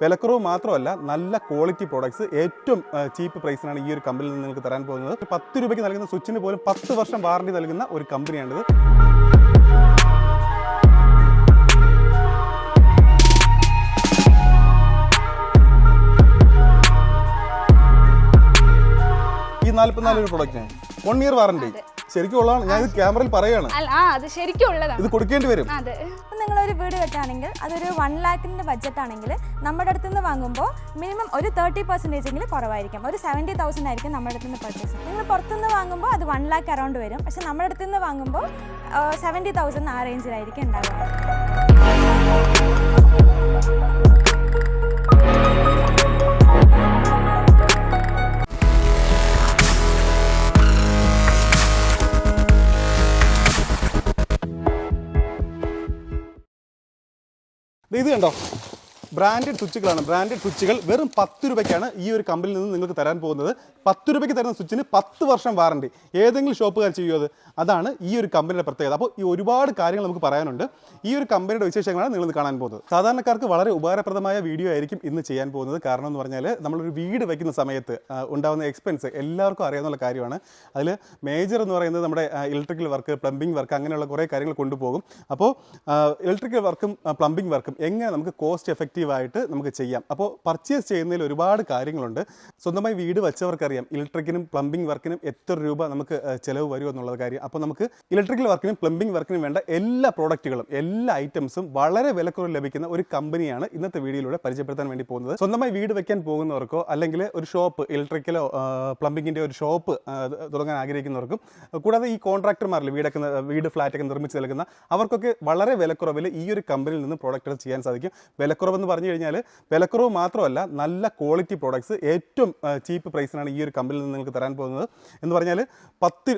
വിലക്കുറവ് മാത്രമല്ല നല്ല ക്വാളിറ്റി പ്രോഡക്ട്സ് ഏറ്റവും ചീപ്പ് പ്രൈസിനാണ് ഈ ഒരു കമ്പനിയിൽ നിന്ന് നിങ്ങൾക്ക് തരാൻ പോകുന്നത്. പത്ത് രൂപയ്ക്ക് നൽകുന്ന സ്വിച്ചിന് പോലും പത്ത് വർഷം വാറണ്ടി നൽകുന്ന ഒരു കമ്പനിയാണിത് ഈ നാല്പത്തിനാല് ഒരു വൺ ഇയർ വാറണ്ടി ശരിക്കും ഉള്ളതാണ്. ഞാൻ ഇത് ക്യാമറയിൽ പറയാണ്. അല്ല ആ അത് ശരിക്കും ഉള്ളതാണ്. ഇത് കൊടുക്കേണ്ടി വരും. അതെ. നിങ്ങൾ നിങ്ങളൊരു വീട് കെട്ടാണെങ്കിൽ അതൊരു വൺ ലാക്കിന്റെ ബഡ്ജറ്റ് ആണെങ്കിൽ നമ്മുടെ അടുത്ത് നിന്ന് വാങ്ങുമ്പോൾ മിനിമം ഒരു തേർട്ടി പെർസെന്റേജ് എങ്കിലും കുറവായിരിക്കും. ഒരു സെവന്റി തൗസൻഡ് ആയിരിക്കും നമ്മുടെ അടുത്ത് നിന്ന് പർച്ചേസ് നിങ്ങൾ പുറത്തുനിന്ന് വാങ്ങുമ്പോൾ അത് വൺ ലാക്ക് അറൗണ്ട് വരും. പക്ഷെ നമ്മുടെ അടുത്ത് നിന്ന് വാങ്ങുമ്പോൾ സെവന്റി തൗസൻഡ് ആ റേഞ്ചിലായിരിക്കും ഉണ്ടാവുക. ഇത് കണ്ടോ? ബ്രാൻഡഡ് സ്വിച്ചുകളാണ്. ബ്രാൻഡഡ് സ്വിച്ചുകൾ വെറും പത്ത് രൂപയ്ക്കാണ് ഈ ഒരു കമ്പനിയിൽ നിന്ന് നിങ്ങൾക്ക് തരാൻ പോകുന്നത്. പത്ത് രൂപയ്ക്ക് തരുന്ന സ്വിച്ചിന് പത്ത് വർഷം വാറണ്ടി. ഏതെങ്കിലും ഷോപ്പുകാർ ചെയ്യുമോ അത്? അതാണ് ഈ ഒരു കമ്പനിയുടെ പ്രത്യേകത. അപ്പോൾ ഈ ഒരുപാട് കാര്യങ്ങൾ നമുക്ക് പറയാനുണ്ട്. ഈ ഒരു കമ്പനിയുടെ വിശേഷങ്ങളാണ് നിങ്ങൾ കാണാൻ പോകുന്നത്. സാധാരണക്കാർക്ക് വളരെ ഉപകാരപ്രദമായ വീഡിയോ ആയിരിക്കും ഇന്ന് ചെയ്യാൻ പോകുന്നത്. കാരണം എന്ന് പറഞ്ഞാൽ നമ്മളൊരു വീട് വയ്ക്കുന്ന സമയത്ത് ഉണ്ടാകുന്ന എക്സ്പെൻസ് എല്ലാവർക്കും അറിയാവുന്ന കാര്യമാണ്. അതിൽ മേജർ എന്ന് പറയുന്നത് നമ്മുടെ ഇലക്ട്രിക്കൽ വർക്ക് പ്ലംബിംഗ് വർക്ക് അങ്ങനെയുള്ള കുറേ കാര്യങ്ങൾ കൊണ്ടുപോകും. അപ്പോൾ ഇലക്ട്രിക്കൽ വർക്കും പ്ലംബിംഗ് വർക്കും എങ്ങനെ നമുക്ക് കോസ്റ്റ് എഫക്റ്റീവായിട്ട് നമുക്ക് ചെയ്യാം. അപ്പോൾ പർച്ചേസ് ചെയ്യുന്നതിൽ ഒരുപാട് കാര്യങ്ങളുണ്ട്. സ്വന്തമായി വീട് വെച്ചവർക്കറിയാം. ഇലക്ട്രിക്കിനും പ്ലംബിംഗ് വർക്കിനും എത്ര രൂപ നമുക്ക് ചിലവ് വരും എന്നുള്ള കാര്യം. അപ്പോൾ നമുക്ക് ഇലക്ട്രിക്കൽ വർക്കിനും പ്ലംബിംഗ് വർക്കിനും വേണ്ട എല്ലാ പ്രോഡക്റ്റുകളും എല്ലാ ഐറ്റംസും വളരെ വിലക്കുറവ് ലഭിക്കുന്ന ഒരു കമ്പനിയാണ് ഇന്നത്തെ വീഡിയോയിലൂടെ പരിചയപ്പെടുത്താൻ വേണ്ടി പോകുന്നത്. സ്വന്തമായി വീട് വെക്കാൻ പോകുന്നവർക്കോ അല്ലെങ്കിൽ ഒരു ഷോപ്പ് ഇലക്ട്രിക്കലോ പ്ലംബിങ്ങിന്റെ ഒരു ഷോപ്പ് തുടങ്ങാൻ ആഗ്രഹിക്കുന്നവർക്കും കൂടാതെ ഈ കോൺട്രാക്ടർമാരിൽ വീടൊക്കെ വീട് ഫ്ലാറ്റൊക്കെ നിർമ്മിച്ച് നൽകുന്ന അവർക്കൊക്കെ വളരെ വിലക്കുറവിൽ ഈ ഒരു കമ്പനിയിൽ നിന്ന് പ്രോഡക്റ്റുകൾ ചെയ്യാൻ സാധിക്കും. വിലക്കുറവെന്ന് പറഞ്ഞു കഴിഞ്ഞാൽ വിലക്കുറവ് മാത്രമല്ല നല്ല ക്വാളിറ്റി പ്രോഡക്റ്റ്സ് ഏറ്റവും ചീപ്പ് പ്രൈസിനാണ് ഈ ഒരു കമ്പനിയിൽ നിന്ന് നിങ്ങൾക്ക് തരാൻ പോകുന്നത്. എന്ന് പറഞ്ഞാൽ പത്ത്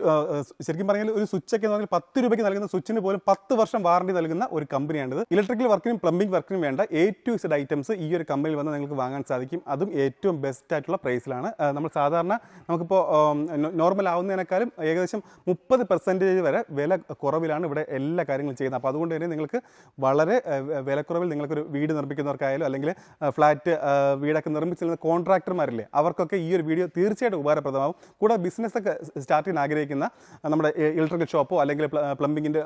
ശരിക്കും പറഞ്ഞാൽ ഒരു സ്വിച്ചൊക്കെ എന്ന് പറഞ്ഞാൽ പത്ത് രൂപയ്ക്ക് നൽകുന്ന സ്വിച്ചിന് പോലും പത്ത് വർഷം വാറണ്ടി നൽകുന്ന ഒരു കമ്പനിയാണിത് ഇലക്ട്രിക്കൽ വർക്കിനും പ്ലംബിംഗ് വർക്കിനും വേണ്ട എ ടു ഇസഡ് ഐറ്റംസ് ഈ ഒരു കമ്പനിയിൽ വന്ന് നിങ്ങൾക്ക് വാങ്ങാൻ സാധിക്കും. അതും ഏറ്റവും ബെസ്റ്റ് ആയിട്ടുള്ള പ്രൈസിലാണ് നമ്മൾ സാധാരണ നമുക്കിപ്പോൾ നോർമൽ ആവുന്നതിനേക്കാളും ഏകദേശം മുപ്പത് പെർസെന്റേജ് വരെ വില കുറവിലാണ് ഇവിടെ എല്ലാ കാര്യങ്ങളും ചെയ്യുന്നത്. അപ്പോൾ അതുകൊണ്ട് തന്നെ നിങ്ങൾക്ക് വളരെ വിലക്കുറവിൽ നിങ്ങൾക്കൊരു വീട് നിർമ്മിക്കുന്നവർക്കായാലും അല്ലെങ്കിൽ ഫ്ലാറ്റ് വീടൊക്കെ നിർമ്മിച്ചിരുന്ന കോൺട്രാക്ടർമാരില്ലേ അവർക്കൊക്കെ ഈ ഒരു വീഡിയോ തീർച്ചയായിട്ടും ഉപകാരപ്രദമാകും കൂടെ ബിസിനസ്സൊക്കെ സ്റ്റാർട്ട് ചെയ്യാൻ ആഗ്രഹിക്കുന്ന നമ്മുടെ ഇലക്ട്രിക്കൽ ഷോപ്പോ അല്ലെങ്കിൽ പ്ലംബിങ്ങിന്റെ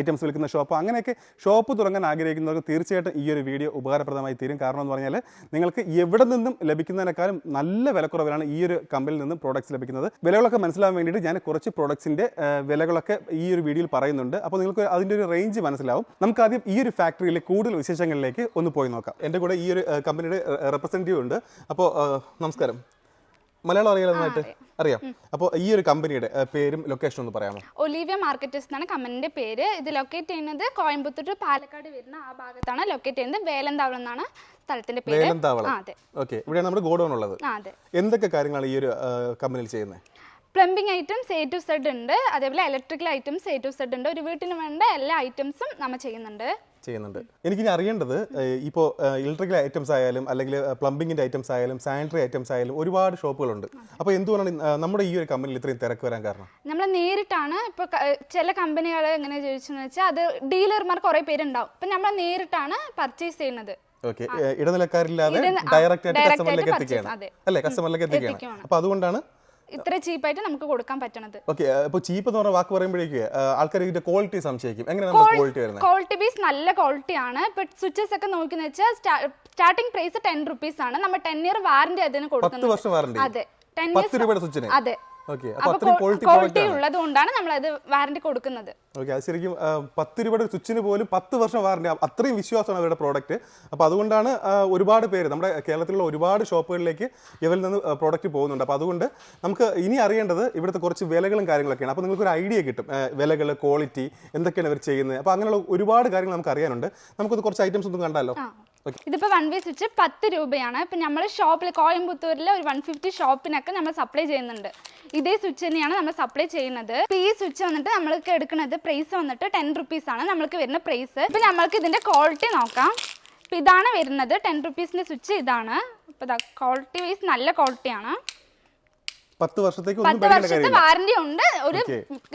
ഐറ്റംസ് വിൽക്കുന്ന ഷോപ്പോ അങ്ങനെയൊക്കെ ഷോപ്പ് തുടങ്ങാൻ ആഗ്രഹിക്കുന്നവർക്ക് തീർച്ചയായിട്ടും ഈ ഒരു വീഡിയോ ഉപകാരപ്രദമായി തീരും. കാരണം എന്ന് പറഞ്ഞാൽ നിങ്ങൾക്ക് എവിടെ നിന്നും ലഭിക്കുന്നതിനേക്കാളും നല്ല വിലക്കുറവിലാണ് ഈ ഒരു കമ്പനിയിൽ നിന്നും പ്രോഡക്റ്റ്സ് ലഭിക്കുന്നത്. വിലകളൊക്കെ മനസ്സിലാവാൻ വേണ്ടിയിട്ട് ഞാൻ കുറച്ച് പ്രോഡക്ട്സിന്റെ വിലകളൊക്കെ ഈ ഒരു വീഡിയോയിൽ പറയുന്നുണ്ട്. അപ്പോൾ നിങ്ങൾക്ക് അതിന്റെ ഒരു റേഞ്ച് മനസ്സിലാവും. നമുക്ക് ആദ്യം ഈ ഒരു ഫാക്ടറിയിലെ കൂടുതൽ വിശേഷങ്ങളിലേക്ക് ഒന്ന് പോയി നോക്കാം. എന്റെ കൂടെ ഈ ഒരു കമ്പനിയുടെ റെപ്രസെന്റേറ്റീവ് ഉണ്ട്. അപ്പോൾ നമസ്കാരം. മലയാളം അറിയാലോ നന്നായിട്ട്? അറിയാം. അപ്പോൾ ഈ ഒരു കമ്പനിയുടെ പേരും ലൊക്കേഷൻ ഒന്ന് പറയാമോ? ഒലീവിയ മാർക്കറ്റേഴ്സ് എന്നാണ് കമ്പനിന്റെ പേര്. ഇത് ലൊക്കേറ്റ് ചെയ്യുന്നത് കോയമ്പത്തൂർ ടു പാലക്കാട് വരുന്ന ആ ഭാഗത്താണ്. ലൊക്കേറ്റ് ചെയ്യുന്നത് വേലന്താവളം എന്നാണ് സ്ഥലത്തിന്റെ പേര്. വേലന്താവളം. ആ അതെ. ഓക്കെ. ഇവിടെയാണ് നമ്മുടെ ഗോഡൗൺ ഉള്ളത്. എന്തൊക്കെ കാര്യങ്ങളാണ് ഈ ഒരു കമ്പനിയിൽ ചെയ്യുന്നത് plumbing items A to Z ഉണ്ട്. അതേപോലെ electrical items A to Z ഉണ്ട്. ഒരു വീട്ടിന് വേണ്ട എല്ലാ ഐറ്റംസും നമ്മൾ ചെയ്യുന്നുണ്ട്. ചെയ്യുന്നുണ്ട്. എനിക്കിനി അറിയേണ്ടത് ഇപ്പോൾ ഇലക്ട്രിക്കൽ ഐറ്റംസ് ആയാലും അല്ലെങ്കിൽ പ്ലംബിങ്ങിന്റെ ഐറ്റംസ് ആയാലും സാനിറ്ററി ഐറ്റംസ് ആയാലും ഒരുപാട് ഷോപ്പുകളുണ്ട്. അപ്പോൾ എന്തുകൊണ്ടാണ് നമ്മുടെ ഈ ഒരു കമ്പനിയിൽ ഇത്രയും തിരക്ക് വരാൻ കാരണം? നമ്മൾ നേരിട്ടാണ് ഇപ്പോൾ ചില കമ്പനികൾ എങ്ങനെ ചോദിച്ചെന്ന് വെച്ചാൽ അത് ഡീലർമാർ കുറേ പേരുണ്ടാവും. അപ്പം നമ്മൾ നേരിട്ടാണ് പർച്ചേസ് ചെയ്യുന്നത്. ഓക്കെ ഇടനിലക്കാരില്ലാതെ ഡയറക്റ്റ് ആയിട്ട് കസ്റ്റമറിലേക്ക് എത്തിക്കുകയാണ്. അല്ലെ കസ്റ്റമറിലേക്ക് എത്തിക്കുകയാണ്. എത്തിക്കുകയാണ്. അപ്പോൾ അതുകൊണ്ടാണ് ഇത്ര ചീപ്പായിട്ട് നമുക്ക് കൊടുക്കാൻ പറ്റണത്. ഓക്കെ ഇപ്പോൾ ചീപ്പ് എന്ന് പറഞ്ഞ വാക്ക് പറയുമ്പോഴേക്ക് ആൾക്കാർ ഇതിന്റെ ക്വാളിറ്റി സംശയിക്കും. എങ്ങനെയാണ് നമ്മൾ ക്വാളിറ്റി വരുന്നത്? ക്വാളിറ്റി ബീസ് നല്ല ക്വാളിറ്റി ആണ്. ഇപ്പൊ സ്വിച്ചസ് ഒക്കെ നോക്കുന്ന വെച്ചാൽ സ്റ്റാർട്ടിംഗ് പ്രൈസ് ടെൻ റുപ്പീസ് ആണ്. നമ്മൾ ടെൻ ഇയർ വാറന്റി അതിന് പത്ത് കൊടുക്കുന്നത്. വർഷം വാറണ്ടി അതെ. ടെൻ പത്ത് രൂപയുടെ സ്വിച്ചിന് അതെ. ക്വാളിറ്റി ഉള്ളത് കൊണ്ടാണ് നമ്മൾ അത് വാറന്റി കൊടുക്കുന്നത്. ഓക്കെ അത് ശരിക്കും പത്ത് രൂപയുടെ സ്വിച്ചിന് പോലും പത്ത് വർഷം വാറണ്ടി അത്രയും വിശ്വാസമാണ് അവരുടെ പ്രോഡക്റ്റ് അപ്പോൾ അതുകൊണ്ടാണ് ഒരുപാട് പേര് നമ്മുടെ കേരളത്തിലുള്ള ഒരുപാട് ഷോപ്പുകളിലേക്ക് ഇവരിൽ നിന്ന് പ്രോഡക്റ്റ് പോകുന്നുണ്ട്. അപ്പോൾ അതുകൊണ്ട് നമുക്ക് ഇനി അറിയേണ്ടത് ഇവിടുത്തെ കുറച്ച് വിലകളും കാര്യങ്ങളൊക്കെയാണ്. അപ്പോൾ നിങ്ങൾക്ക് ഒരു ഐഡിയ കിട്ടും വിലകൾ ക്വാളിറ്റി എന്തൊക്കെയാണ് ഇവർ ചെയ്യുന്നത്. അപ്പോൾ അങ്ങനെയുള്ള ഒരുപാട് കാര്യങ്ങൾ നമുക്ക് അറിയാനുണ്ട്. നമുക്കത് കുറച്ച് ഐറ്റംസ് ഒന്നും കണ്ടാലോ? ഇതിപ്പോ വൺ വേ സ്വിച്ച് പത്ത് രൂപയാണ്. ഇപ്പൊ നമ്മൾ ഷോപ്പിൽ കോയമ്പത്തൂരിൽ ഒരു വൺ ഫിഫ്റ്റി ഷോപ്പിനൊക്കെ നമ്മൾ സപ്ലൈ ചെയ്യുന്നുണ്ട്. ഇതേ സ്വിച്ച് തന്നെയാണ് നമ്മൾ സപ്ലൈ ചെയ്യുന്നത്. ഇപ്പൊ ഈ സ്വിച്ച് വന്നിട്ട് നമ്മൾക്ക് എടുക്കുന്നത് പ്രൈസ് വന്നിട്ട് ടെൻ റുപ്പീസ് ആണ് നമ്മൾക്ക് വരുന്ന പ്രൈസ് ഇപ്പൊ നമ്മൾക്ക് ഇതിന്റെ ക്വാളിറ്റി നോക്കാം. ഇപ്പൊ ഇതാണ് വരുന്നത് ടെൻ റുപ്പീസിന്റെ സ്വിച്ച് ഇതാണ്. ഇപ്പൊ ക്വാളിറ്റി വൈസ് നല്ല ക്വാളിറ്റിയാണ് പത്ത് വർഷത്തേക്ക് പത്ത് വർഷത്തെ വാറന്റി ഉണ്ട്. ഒരു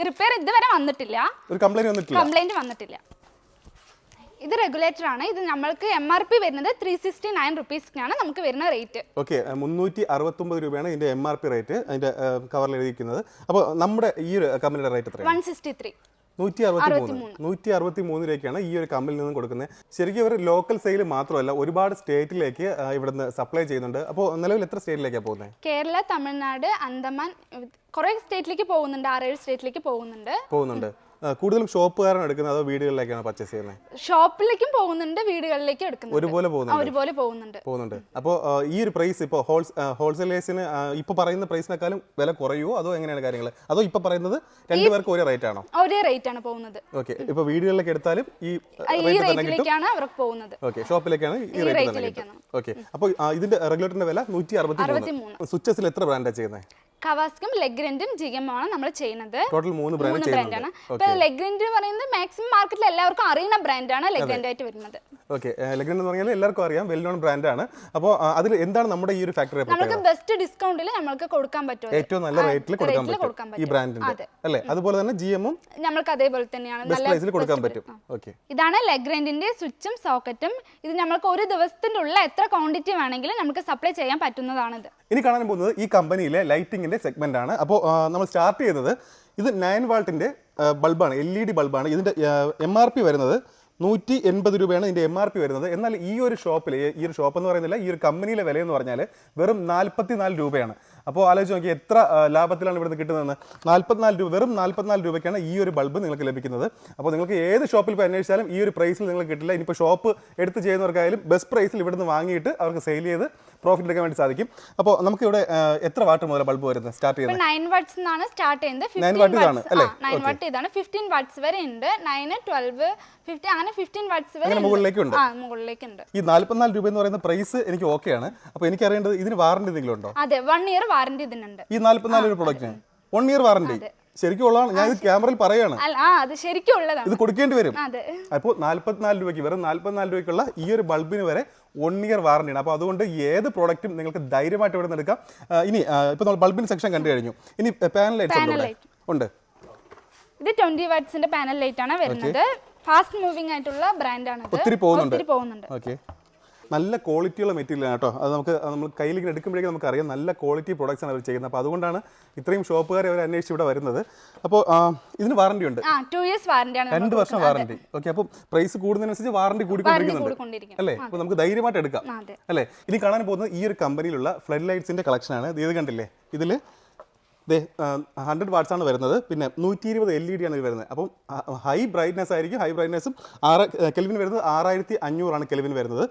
റിപ്പയർ ഇതുവരെ വന്നിട്ടില്ല. ഒരു കംപ്ലൈന്റ് വന്നിട്ടില്ല. കംപ്ലൈന്റ് വന്നിട്ടില്ല. ഇത് റെഗുലേറ്റർ ആണ്. ഇത് നമ്മൾക്ക് എം ആർ പി വരുന്നത് ത്രീ സിക്സ്റ്റി നയൻ റുപ്പീസിനാണ് നമുക്ക് വരുന്ന റേറ്റ് ഓക്കെ മുന്നൂറ്റി അറുപത്തൊമ്പത് രൂപയാണ് ഇതിന്റെ എം ആർ പി റേറ്റ് അതിന്റെ കവറിൽ എഴുതിയിരിക്കുന്നത്. അപ്പോൾ നമ്മുടെ ഈ ഒരു കമ്പനിയുടെ റേറ്റ് വൺ സിക്സ്റ്റി ത്രീ നൂറ്റി അറുപത്തി മൂന്ന് നൂറ്റി അറുപത്തി മൂന്ന് രൂപയ്ക്കാണ് ഈ ഒരു കമ്പനിയിൽ നിന്നും കൊടുക്കുന്നത്. ശരിക്കും ഒരു ലോക്കൽ സെയിൽ മാത്രമല്ല ഒരുപാട് സ്റ്റേറ്റിലേക്ക് ഇവിടുന്ന് സപ്ലൈ ചെയ്യുന്നുണ്ട്. അപ്പോൾ നിലവിൽ എത്ര സ്റ്റേറ്റിലേക്കാണ് പോകുന്നത് കേരള തമിഴ്നാട് അന്തമാൻ കുറെ സ്റ്റേറ്റിലേക്ക് പോകുന്നുണ്ട് ആറേഴ് സ്റ്റേറ്റിലേക്ക് പോകുന്നുണ്ട്. പോകുന്നുണ്ട്. കൂടുതലും ഷോപ്പുകാരാണ് എടുക്കുന്നത് അതോ വീടുകളിലേക്കാണ് പർച്ചേസ് ചെയ്യുന്നത്? ഷോപ്പിലേക്കും പോകുന്നുണ്ട് വീടുകളിലേക്കും എടുക്കുന്നത് ഒരുപോലെ പോകുന്നുണ്ട്. ഒരുപോലെ പോകുന്നുണ്ട്. പോകുന്നുണ്ട്. അപ്പോൾ ഈ ഒരു പ്രൈസ് ഇപ്പോൾ ഹോൾസ് ഹോൾസെയിലേഴ്സിന് ഇപ്പോൾ പറയുന്ന പ്രൈസിനേക്കാളും വില കുറയുമോ അതോ എങ്ങനെയാണ് കാര്യങ്ങൾ അതോ ഇപ്പോൾ പറയുന്നത് രണ്ടു പേർക്ക് ഒരേ റേറ്റ് ആണോ? ഒരേ റേറ്റ് ആണ് പോകുന്നത്. ഓക്കെ ഇപ്പോൾ വീടുകളിലേക്ക് എടുത്താലും ഈ റേറ്റിലേക്കാണ് അവർക്ക് പോകുന്നത്. ഓക്കെ ഷോപ്പിലേക്കാണ് ഈ റേറ്റ് തന്നെ. ഓക്കെ അപ്പോൾ ഇതിന്റെ റെഗുലേറ്ററിന്റെ വില നൂറ്റി അറുപത്തി മൂന്ന് സ്വിച്ചസിൽ എത്ര ബ്രാൻഡാണ് ചെയ്യുന്നത്? കവാസ്കും ലെഗ്രൻഡും ജിഗമും ആണ് നമ്മൾ ചെയ്യുന്നത്. ടോട്ടൽ മൂന്ന് ബ്രാൻഡ് ആണ് ഇപ്പൊ ലെഗ്രൻഡ് എന്ന് പറയുന്നത് മാക്സിമം മാർക്കറ്റിൽ എല്ലാവർക്കും അറിയുന്ന ബ്രാൻഡാണ് ലെഗ്രൻഡ് ആയിട്ട് വരുന്നത്. ഓക്കെ ലെഗ്രൻഡ് എന്ന് പറഞ്ഞാൽ എല്ലാവർക്കും അറിയാം. വെൽ നോൺ ബ്രാൻഡാണ് അപ്പോൾ അതിൽ എന്താണ് നമ്മുടെ ഈ ഒരു ഫാക്ടറി നമുക്ക് ബെസ്റ്റ് ഡിസ്കൗണ്ടിൽ നമ്മൾക്ക് കൊടുക്കാൻ പറ്റും ഏറ്റവും നല്ല റേറ്റിൽ കൊടുക്കാൻ പറ്റും ഈ. ബ്രാൻഡിന്റെ അല്ലേ? അതുപോലെ തന്നെ ജി എമ്മും നമ്മൾക്ക് അതേപോലെ തന്നെയാണ്. നല്ല പ്രൈസിൽ കൊടുക്കാൻ പറ്റും. ഓക്കേ ഇതാണ് ലെഗ്രൻഡിന്റെ സ്വിച്ചും സോക്കറ്റും ഇത് നമ്മൾക്ക് ഒരു ദിവസത്തിന്റെ ഉള്ള എത്ര ക്വാണ്ടിറ്റി വേണമെങ്കിലും നമുക്ക് സപ്ലൈ ചെയ്യാൻ പറ്റുന്നതാണ് ഇനി കാണാൻ പോകുന്നത് ഈ കമ്പനിയിലെ ലൈറ്റിങ്ങിന്റെ സെഗ്മെന്റ് ആണ്. അപ്പോൾ നമ്മൾ സ്റ്റാർട്ട് ചെയ്യുന്നത് ഇത് നയൻ വാൾട്ടിന്റെ ബൾബാണ് എൽ ഇ ഡി ബൾബാണ് ഇതിന്റെ എം ആർ പി വരുന്നത് നൂറ്റി എൺപത് രൂപയാണ് ഇതിന്റെ എം ആർ പി വരുന്നത്. എന്നാൽ ഈ ഒരു ഷോപ്പിൽ ഈ ഒരു ഷോപ്പ് എന്ന് പറയുന്നില്ല ഈ ഒരു കമ്പനിയിലെ വില എന്ന് പറഞ്ഞാൽ വെറും നാൽപ്പത്തി നാല് രൂപയാണ്. അപ്പോൾ ആലോചിച്ച് നോക്കി എത്ര ലാഭത്തിലാണ് ഇവിടുന്ന് കിട്ടുന്നതെന്ന്. നാൽപ്പത്തിനാല് രൂപ വെറും നാൽപ്പത്തിനാല് രൂപയ്ക്കാണ് ഈ ഒരു ബൾബ് നിങ്ങൾക്ക് ലഭിക്കുന്നത്. അപ്പോൾ നിങ്ങൾക്ക് ഏത് ഷോപ്പിൽ പോയി അന്വേഷിച്ചാലും ഈ ഒരു പ്രൈസിൽ നിങ്ങൾക്ക് കിട്ടില്ല. ഇനിയിപ്പോൾ ഷോപ്പ് എടുത്ത് ചെയ്യുന്നവർക്കായാലും ബെസ്റ്റ് പ്രൈസിൽ ഇവിടുന്ന് വാങ്ങിയിട്ട് അവർക്ക് സെയിൽ ചെയ്ത് പ്രോഫിറ്റ് എടുക്കാൻ വേണ്ടി സാധിക്കും. അപ്പോൾ നമുക്ക് ഇവിടെ എത്ര വാട്ട് മുതൽ ബൾബ് വരുന്നത് സ്റ്റാർട്ട് ചെയ്യുന്നത്? നയൻ വാട്ട്സ് എന്നാണ് സ്റ്റാർട്ട് ചെയ്യുന്നത്. നയൻ വാട്ട് ഇതാണ്, അല്ലേ? നയൻ വാട്ട് ഇതാണ്. ഫിഫ്റ്റീൻ വാട്ട്സ് വരെ ഉണ്ട്. നയൻ ട്വൽവ് ഫിഫ്റ്റീൻ അങ്ങനെ ഫിഫ്റ്റീൻ വാട്ട്സ് വരെ മുകളിലേക്ക് ഉണ്ട്. ആ ആ മുകളിലേക്കുണ്ട്. ഈ നാൽപ്പത്തിനാല് രൂപ എന്ന് പറയുന്ന പ്രൈസ് എനിക്ക് ഓക്കെയാണ് അപ്പോൾ എനിക്ക് അറിയേണ്ടത് ഇതിന് വാറണ്ടി എന്തെങ്കിലും ഉണ്ടോ? അതെ വൺ ഇയർ വാറണ്ടി ഇതിനുണ്ട്. ഈ നാൽപ്പത്തിനാല് ഒരു പ്രൊഡക്റ്റിന് വൺ ഇയർ വാറണ്ടി ശരിക്കും ഉള്ളതാണ്. ഞാൻ ഇത് ക്യാമറയിൽ പറയാണ്. ഇത് കൊടുക്കേണ്ടി വരും. അപ്പോൾ നാൽപ്പത്തിനാല് രൂപയ്ക്ക് വെറും നാൽപ്പത്തിനാല് രൂപയ്ക്കുള്ള ഈ ഒരു ബൾബിന് വരെ വൺ ഇയർ വാറണ്ടിയാണ് അപ്പോൾ അതുകൊണ്ട് ഏത് പ്രോഡക്റ്റും നിങ്ങൾക്ക് ധൈര്യമായിട്ട് ഇവിടെ നിന്ന് എടുക്കാം ഇനി ഇപ്പോൾ നമ്മൾ ബൾബിൻ സെക്ഷൻ കണ്ടു കഴിഞ്ഞു. ഇനി പാനൽ ലൈറ്റ് ഉണ്ട് ഇത് ട്വന്റി വാട്ട്സിന്റെ പാനൽ ലൈറ്റ് ആണ് വരുന്നത്. ഫാസ്റ്റ് മൂവിംഗ് ആയിട്ടുള്ള ബ്രാൻഡാണ് ഒത്തിരി പോകുന്നുണ്ട്. ഒത്തിരി പോകുന്നുണ്ട്. ഓക്കെ നല്ല ക്വാളിറ്റിയുള്ള മെറ്റീരിയൽ ആണ് കേട്ടോ. അത് നമുക്ക് നമ്മൾ കയ്യിൽ ഇങ്ങനെ എടുക്കുമ്പോഴേക്കും നമുക്കറിയാം നല്ല ക്വാളിറ്റി പ്രോഡക്റ്റ്സ് ആണ് അവർ ചെയ്യുന്നത്. അപ്പോൾ അതുകൊണ്ടാണ് ഇത്രയും ഷോപ്പുകാരെ അവർ അന്വേഷിച്ച് ഇവിടെ വരുന്നത്. അപ്പോൾ ഇതിന് വാറണ്ടി ഉണ്ട്. രണ്ട് വർഷം വാറണ്ടി ഓക്കെ അപ്പോൾ പ്രൈസ് കൂടുന്നതിനനുസരിച്ച് വാറണ്ടി കൂടിക്കൊണ്ടിരിക്കുന്നുണ്ട്. കൂടിക്കൊണ്ടിരിക്കും അല്ലേ? അപ്പോൾ നമുക്ക് ധൈര്യമായിട്ട് എടുക്കാം. അല്ലേ? ഇനി കാണാൻ പോകുന്നത് ഈ ഒരു കമ്പനിയിലുള്ള ഫ്ലഡ് ലൈറ്റ്സിന്റെ കളക്ഷനാണ് ഇത് കണ്ടില്ലേ? ഇതിൽ ദേ ഹൺഡ്രഡ് വാട്ട്സ് ആണ് വരുന്നത്. പിന്നെ നൂറ്റി ഇരുപത് എൽ ഇ ഡി ആണ് വരുന്നത്. അപ്പം ഹൈ ബ്രൈറ്റ്നെസ് ആയിരിക്കും ഹൈ ബ്രൈറ്റ്നെസ്സും ആറ് കെൽവിൻ വരുന്നത് ആറായിരത്തി അഞ്ഞൂറാണ് കെൽവിൻ വരുന്നത്.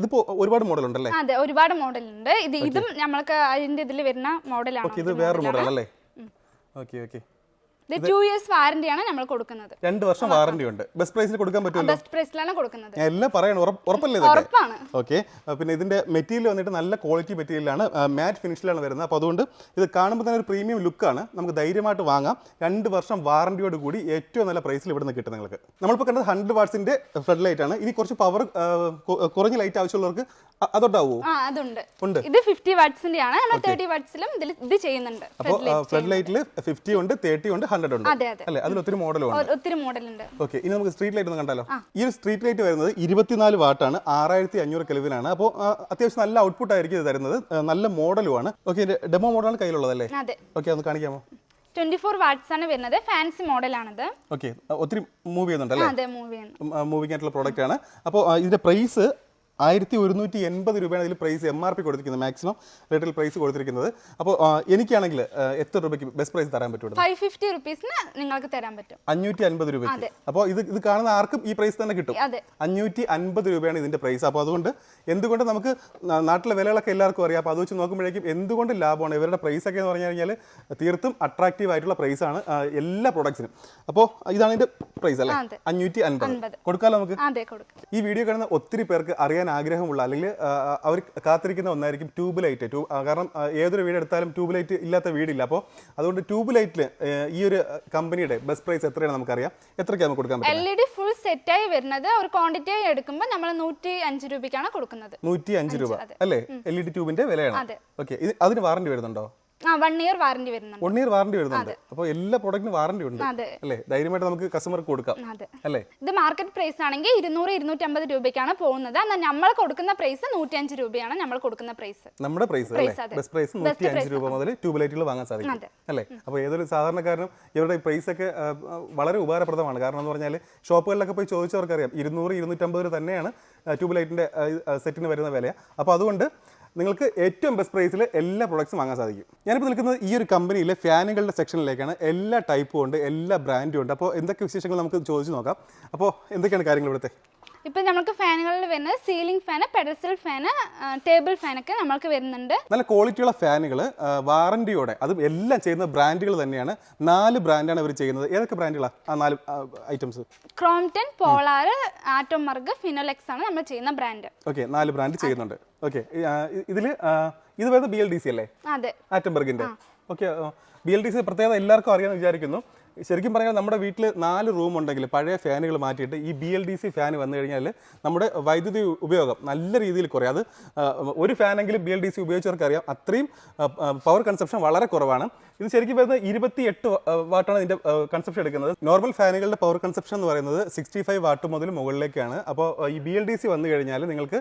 ഇതിപ്പോൾ ഒരുപാട് മോഡൽ ഉണ്ടല്ലേ അതെ ഒരുപാട് മോഡൽ ഉണ്ട് ഇത് ഇതും നമ്മൾക്ക് അതിന്റെ ഇതിൽ വരുന്ന മോഡലാണ് ഇത് വേറൊരു മോഡൽ അല്ലേ okay okay two years warranty ആണ് നമ്മൾ കൊടുക്കുന്നത്. രണ്ട് വർഷം വാറണ്ടി ഉണ്ട്. ബെസ്റ്റ് പ്രൈസിൽ കൊടുക്കാൻ പറ്റുമല്ലോ? ബെസ്റ്റ് പ്രൈസിലാണ് കൊടുക്കുന്നത്. ഞാൻ എല്ലാം പറയണം ഉറപ്പ്- ഉറപ്പല്ലേ ഉറപ്പാണ്. ഓക്കെ പിന്നെ ഇതിന്റെ മെറ്റീരിയൽ വന്നിട്ട് നല്ല ക്വാളിറ്റി മെറ്റീരിയലാണ് മാറ്റ് ഫിനിഷിലാണ് വരുന്നത്. അപ്പോൾ അതുകൊണ്ട് ഇത് കാണുമ്പോൾ തന്നെ ഒരു പ്രീമിയം ലുക്ക് ആണ്. നമുക്ക് ധൈര്യമായിട്ട് വാങ്ങാം. രണ്ട് വർഷം വാറന്റിയോട് കൂടി ഏറ്റവും നല്ല പ്രൈസിൽ ഇവിടെ നിന്ന് കിട്ടും നിങ്ങൾക്ക്. നമ്മളിപ്പോൾ കണ്ടത് ഹൺഡ്രഡ് വാട്ട്സിന്റെ ഫ്ലഡ് ലൈറ്റ് ആണ്. ഇനി കുറച്ച് പവർ കുറഞ്ഞ ലൈറ്റ് ആവശ്യമുള്ളവർക്ക് അതോട്ടാവോ ആ അതുണ്ട്. ഉണ്ട്. ഇത് ഫിഫ്റ്റി വാട്ട്സിന്റെ ആണ് തേർട്ടി വാട്ട്സിലും ഇത് ചെയ്യുന്നുണ്ട് അപ്പോൾ ഫ്ലഡ് ലൈറ്റിൽ ഫിഫ്റ്റി ഉണ്ട് തേർട്ടി ഉണ്ട് അതെ അല്ലേ? അതിൽ ഒത്തിരി മോഡലുണ്ട് ഒത്തിരി മോഡൽ ഉണ്ട്. ഓക്കെ ഇനി നമുക്ക് സ്ട്രീറ്റ് ലൈറ്റ് ഒന്ന് കണ്ടാലോ? ഈ ഒരു സ്ട്രീറ്റ് ലൈറ്റ് വരുന്നത് ഇരുപത്തിനാല് വാട്ടാണ് ആറായിരത്തി അഞ്ഞൂറ് കെൽവിനാണ്. അപ്പോൾ അത്യാവശ്യം നല്ല ഔട്ട്പുട്ട് ആയിരിക്കും ഇത് തരുന്നത്. നല്ല മോഡലുമാണ് ഓക്കെ ഡെമോ മോഡലാണ് കയ്യിലുള്ളതല്ലേ? ഓക്കെ ഒന്ന് കാണിക്കാമോ? ട്വന്റി ഫോർ വാട്ട്സ് ആണ് വരുന്നത്. ഫാൻസി മോഡലാണത് ഓക്കെ ഒത്തിരി മൂവ് ചെയ്യുന്നുണ്ടല്ലേ മൂവിങ് ആയിട്ടുള്ള പ്രോഡക്റ്റ് ആണ്. അപ്പോൾ ഇതിന്റെ പ്രൈസ് ആയിരത്തി ഒരുന്നൂറ്റി എൺപത് രൂപയാണ് ഇതിൽ പ്രൈസ് എം ആർ പി കൊടുത്തിരിക്കുന്നത്. മാക്സിമം റേറ്റിൽ പ്രൈസ് കൊടുത്തിരിക്കുന്നത്. അപ്പോൾ എനിക്കാണെങ്കിൽ എത്ര രൂപയ്ക്ക് ബെസ്റ്റ് പ്രൈസ് തരാൻ പറ്റും ഫൈവ് ഫിഫ്റ്റി റുപ്പീസിന് നിങ്ങൾക്ക് തരാൻ പറ്റും. അഞ്ഞൂറ്റി അൻപത് രൂപയ്ക്ക് അപ്പോൾ ഇത് ഇത് കാണുന്ന ആർക്കും ഈ പ്രൈസ് തന്നെ കിട്ടും. അഞ്ഞൂറ്റി അൻപത് രൂപയാണ് ഇതിന്റെ പ്രൈസ് അപ്പോൾ അതുകൊണ്ട് എന്തുകൊണ്ട് നമുക്ക് നാട്ടിലെ വിലകളൊക്കെ എല്ലാവർക്കും അറിയാം. അപ്പോൾ അത് വെച്ച് നോക്കുമ്പോഴേക്കും എന്തുകൊണ്ട് ലാഭമാണ്? ഇവരുടെ പ്രൈസ് ഒക്കെ എന്ന് പറഞ്ഞു കഴിഞ്ഞാൽ തീർത്തും അട്രാക്റ്റീവ് ആയിട്ടുള്ള പ്രൈസ് ആണ് എല്ലാ പ്രൊഡക്ട്സിനും അപ്പോൾ ഇതാണ് ഇതിന്റെ പ്രൈസ് അല്ലേ. അഞ്ഞൂറ്റി അൻപത്. കൊടുക്കാമല്ലോ നമുക്ക്? ഈ വീഡിയോ കാണുന്ന ഒത്തിരി പേർക്ക് അറിയാൻ ആഗ്രഹമുള്ള അല്ലെങ്കിൽ അവർ കാത്തിരിക്കുന്ന ഒന്നായിരിക്കും ട്യൂബ് ലൈറ്റ് ട്യൂബ് കാരണം ഏതൊരു വീട് എടുത്താലും ട്യൂബ് ലൈറ്റ് ഇല്ലാത്ത വീടില്ല. അപ്പോൾ അതുകൊണ്ട് ട്യൂബ് ലൈറ്റിൽ ഈ ഒരു കമ്പനിയുടെ ബെസ്റ്റ് പ്രൈസ് എത്രയാണ് നമുക്കറിയാം. എത്രയ്ക്ക് നമുക്ക് കൊടുക്കാൻ എൽ ഇ ഡി ഫുൾ സെറ്റായി വരുന്നത് ഒരു ക്വാണ്ടിറ്റി ആയി എടുക്കുമ്പോൾ നമ്മൾ നൂറ്റി അഞ്ച് രൂപയ്ക്കാണ് കൊടുക്കുന്നത്. നൂറ്റി അഞ്ച് രൂപ. അല്ലേ? എൽ ഇ ഡി ട്യൂബിന്റെ വിലയാണ്. ഓക്കെ. അതിന് വാറണ്ടി വരുന്നുണ്ടോ? വൺ ഇയർ വാറന്റി വരുന്നുണ്ട്. വൺ ഇയർ വാറണ്ടി വരുന്നുണ്ട്. അപ്പോൾ എല്ലാ പ്രോഡക്റ്റിനും വാറണ്ടി ഉണ്ട്. അല്ലേ? ധൈര്യമായിട്ട് നമുക്ക് കസ്റ്റമർക്ക് കൊടുക്കാം. അല്ലേ? ഇത് മാർക്കറ്റ് പ്രൈസ് ആണെങ്കിൽ ഇരുന്നൂറ് ഇരുന്നൂറ്റമ്പത് രൂപയ്ക്കാണ് പോകുന്നത്. എന്നാൽ നമ്മൾ കൊടുക്കുന്ന പ്രൈസ് നൂറ്റിയഞ്ച് രൂപയാണ് നമ്മൾ കൊടുക്കുന്ന പ്രൈസ് നമ്മുടെ പ്രൈസ് ബെസ്റ്റ് പ്രൈസ് നൂറ്റി അഞ്ച് രൂപ മുതൽ ട്യൂബ് ലൈറ്റുകൾ വാങ്ങാൻ സാധിക്കും. അല്ലേ? അപ്പോൾ ഏതൊരു സാധാരണക്കാരനും ഇവരുടെ പ്രൈസ് ഒക്കെ വളരെ ഉപകാരപ്രദമാണ്. കാരണം എന്ന് പറഞ്ഞാൽ ഷോപ്പുകളിലൊക്കെ പോയി ചോദിച്ചവർക്കറിയാം. ഇരുന്നൂറ് ഇരുന്നൂറ്റമ്പത് രൂപ തന്നെയാണ് ട്യൂബ്ലൈറ്റിന്റെ സെറ്റിന് വരുന്ന വില അപ്പോൾ അതുകൊണ്ട് നിങ്ങൾക്ക് ഏറ്റവും ബെസ്റ്റ് പ്രൈസിൽ എല്ലാ പ്രൊഡക്ട്സും വാങ്ങാൻ സാധിക്കും. ഞാനിപ്പോൾ നിൽക്കുന്നത് ഈ ഒരു കമ്പനിയിലെ ഫാനുകളുടെ സെക്ഷനിലേക്കാണ് എല്ലാ ടൈപ്പും ഉണ്ട് എല്ലാ ബ്രാൻഡും ഉണ്ട്. അപ്പോൾ എന്തൊക്കെ വിശേഷങ്ങൾ നമുക്ക് ചോദിച്ചു നോക്കാം. അപ്പോൾ എന്തൊക്കെയാണ് കാര്യങ്ങൾ ഇവിടുത്തെ? ഇപ്പം നമുക്ക് ഫാനുകളിൽ വരുന്നത് ceiling fan pedestal fan table ഫാനൊക്കെ നമ്മൾക്ക് വരുന്നുണ്ട്. നല്ല ക്വാളിറ്റിയുള്ള ഫാനുകൾ വാറന്റിയോടെ അതും എല്ലാം ചെയ്യുന്ന ബ്രാൻഡുകൾ തന്നെയാണ്. നാല് ബ്രാൻഡാണ് ഇവർ ചെയ്യുന്നത്. ഏതൊക്കെ ബ്രാൻഡുകളാണ് ആ നാല് items Crompton Polar Atomberg Finolex ആണ് നമ്മൾ ചെയ്യുന്ന ബ്രാൻഡ് ഓക്കെ നാല് ബ്രാൻഡ് ചെയ്യുന്നുണ്ട്. ഓക്കെ ഇതിൽ ഇത് വരുന്നത് ബി എൽ ഡി സി അല്ലേ? അതെ. ആറ്റംബർഗിന്റെ okay B L D C പ്രത്യേകത എല്ലാവർക്കും അറിയാമെന്ന് വിചാരിക്കുന്നു. ശരിക്കും പറഞ്ഞാൽ നമ്മുടെ വീട്ടിൽ നാല് റൂം ഉണ്ടെങ്കിൽ പഴയ ഫാനുകൾ മാറ്റിയിട്ട് ഈ B L D C fan വന്നു കഴിഞ്ഞാൽ നമ്മുടെ വൈദ്യുതി ഉപയോഗം നല്ല രീതിയിൽ കുറയും. അത് ഒരു ഫാനെങ്കിലും ബി എൽ ഡി സി ഉപയോഗിച്ചവർക്കറിയാം. അത്രയും പവർ കൺസപ്ഷൻ വളരെ കുറവാണ്. ഇത് ശരിക്കും പറയുന്നത് ഇരുപത്തി എട്ട് വാട്ടാണ് ഇതിന്റെ കൺസപ്ഷൻ എടുക്കുന്നത്. നോർമൽ ഫാനുകളുടെ പവർ കൺസപ്ഷൻ എന്ന് പറയുന്നത് സിക്സ്റ്റി ഫൈവ് വാട്ട് മുതൽ മുകളിലേക്കാണ്. അപ്പോൾ ഈ ബി എൽ ഡി സി വന്നു കഴിഞ്ഞാൽ നിങ്ങൾക്ക്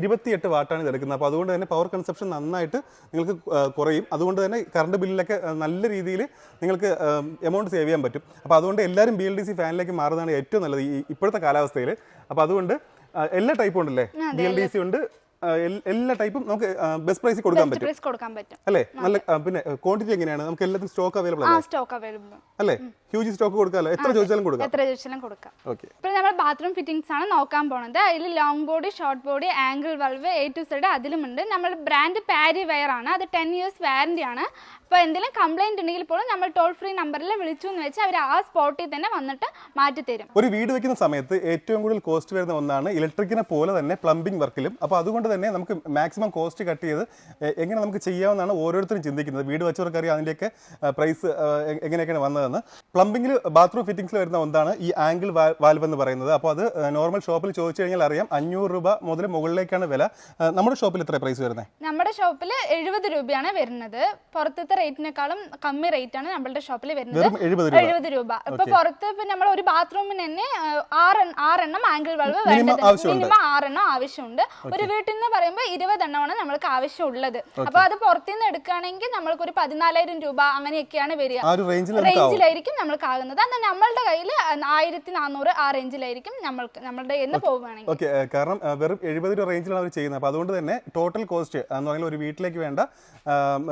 ഇരുപത്തിയെട്ട് വാട്ടാണ് ഇത് എടുക്കുന്നത്. അപ്പോൾ അതുകൊണ്ട് തന്നെ പവർ കൺസപ്ഷൻ നന്നായിട്ട് നിങ്ങൾക്ക് കുറയും. അതുകൊണ്ട് തന്നെ കറണ്ട് ബില്ലിലൊക്കെ നല്ല രീതിയിൽ നിങ്ങൾക്ക് എമൗണ്ട് സേവ് ചെയ്യാൻ പറ്റും. അപ്പോൾ അതുകൊണ്ട് എല്ലാവരും ബി എൽ ഡി സി ഫാനിലേക്ക് മാറുന്നതാണ് ഏറ്റവും നല്ലത് ഈ ഇപ്പോഴത്തെ കാലാവസ്ഥയിൽ അപ്പോൾ അതുകൊണ്ട് എല്ലാ ടൈപ്പും ഉണ്ടല്ലേ? ബി എൽ ഡി സി ഉണ്ട്. എല്ലാ ടൈപ്പും നമുക്ക് ബെസ്റ്റ് പ്രൈസിൽ കൊടുക്കാൻ പറ്റും. പ്രൈസ് കൊടുക്കാൻ പറ്റും. അല്ലേ? നല്ല പിന്നെ ക്വാണ്ടിറ്റി എങ്ങനെയാണ്? നമുക്ക് എല്ലാത്തിനും സ്റ്റോക്ക് അവൈലബിൾ ആണ് സ്റ്റോക്ക് അവൈലബിൾ അല്ലേ? ഹ്യൂജ് സ്റ്റോക്ക് കൊടുക്കാമല്ലോ? എത്ര ചോദിച്ചാലും കൊടുക്കാം. എത്ര ചോദിച്ചാലും കൊടുക്കാം. ഓക്കെ ഇപ്പോൾ നമ്മൾ ബാത്റൂം ഫിറ്റിംഗ്സ് ആണ് നോക്കാൻ പോണത്. അതിൽ long body short body angle valve A to side അതിലുമുണ്ട്. നമ്മൾ ബ്രാൻഡ് പാരി വെയർ ആണ്. അത് ടെൻ ഇയേഴ്സ് വാറന്റി ആണ്. അപ്പോൾ എന്തെങ്കിലും കംപ്ലൈന്റ് ഉണ്ടെങ്കിൽ പോലും നമ്മൾ ടോൾ ഫ്രീ നമ്പറിൽ വിളിച്ചു എന്ന് വെച്ചാൽ അവർ ആ സ്പോട്ടിൽ തന്നെ വന്നിട്ട് മാറ്റി തരും. ഒരു വീട് വെക്കുന്ന സമയത്ത് ഏറ്റവും കൂടുതൽ കോസ്റ്റ് വരുന്ന ഒന്നാണ് ഇലക്ട്രിക്കിനെ പോലെ തന്നെ പ്ലംബിംഗ് വർക്കിലും അപ്പോൾ അതുകൊണ്ട് തന്നെ നമുക്ക് മാക്സിമം കോസ്റ്റ് കട്ട് ചെയ്ത് എങ്ങനെ നമുക്ക് ചെയ്യാമെന്നാണ് ഓരോരുത്തരും ചിന്തിക്കുന്നത്. വീട് വെച്ചവർക്കറിയാം അതിന്റെയൊക്കെ പ്രൈസ് എങ്ങനെയൊക്കെയാണ് വന്നതെന്ന്. പ്ലംബിംഗിൽ ബാത്റൂം ഫിറ്റിംഗ്സിൽ വരുന്ന ഒന്നാണ് ഈ ആംഗിൾ വാൽവ് എന്ന് പറയുന്നത്. അപ്പോൾ അത് നോർമൽ ഷോപ്പിൽ ചോദിച്ചു കഴിഞ്ഞാൽ അറിയാം അഞ്ഞൂറ് രൂപ മുതൽ മുകളിലേക്കാണ് വില. നമ്മുടെ ഷോപ്പിൽ എത്ര പ്രൈസ് വരുന്നത് നമ്മുടെ ഷോപ്പിൽ എഴുപത് രൂപയാണ് വരുന്നത്. പുറത്തത്തെ റേറ്റിനേക്കാളും കമ്മി റേറ്റ് ആണ് നമ്മളുടെ ഷോപ്പിൽ വരുന്നത്. എഴുപത് രൂപ. ഇപ്പൊ പുറത്ത് ഇപ്പൊ നമ്മൾ ഒരു ബാത്റൂമിന് തന്നെ ആറ് ആറെണ്ണം ആംഗിൾ വളവ് വേണ്ടത്. മിനിമം ആറെണ്ണം ആവശ്യമുണ്ട്. ഒരു വീട്ടിൽ നിന്ന് പറയുമ്പോൾ ഇരുപതെണ്ണമാണ് നമ്മൾക്ക് ആവശ്യമുള്ളത്. അപ്പൊ അത് പുറത്തുനിന്ന് എടുക്കുകയാണെങ്കിൽ നമ്മൾക്ക് ഒരു പതിനാലായിരം രൂപ അങ്ങനെയൊക്കെയാണ് വരിക. റേഞ്ചിലായിരിക്കും നമ്മൾക്ക് ആകുന്നത്. എന്നാൽ നമ്മളുടെ കയ്യിൽ ആയിരത്തി നാനൂറ് ആ റേഞ്ചിലായിരിക്കും നമ്മൾക്ക് നമ്മളുടെ എന്ന് പോവുകയാണെങ്കിൽ. ഓക്കെ. കാരണം വെറും എഴുപത് രൂപ റേഞ്ചിലാണ് അവർ ചെയ്യുന്നത്. അപ്പോൾ അതുകൊണ്ട് തന്നെ ടോട്ടൽ കോസ്റ്റ് എന്ന് പറഞ്ഞാൽ ഒരു വീട്ടിലേക്ക് വേണ്ട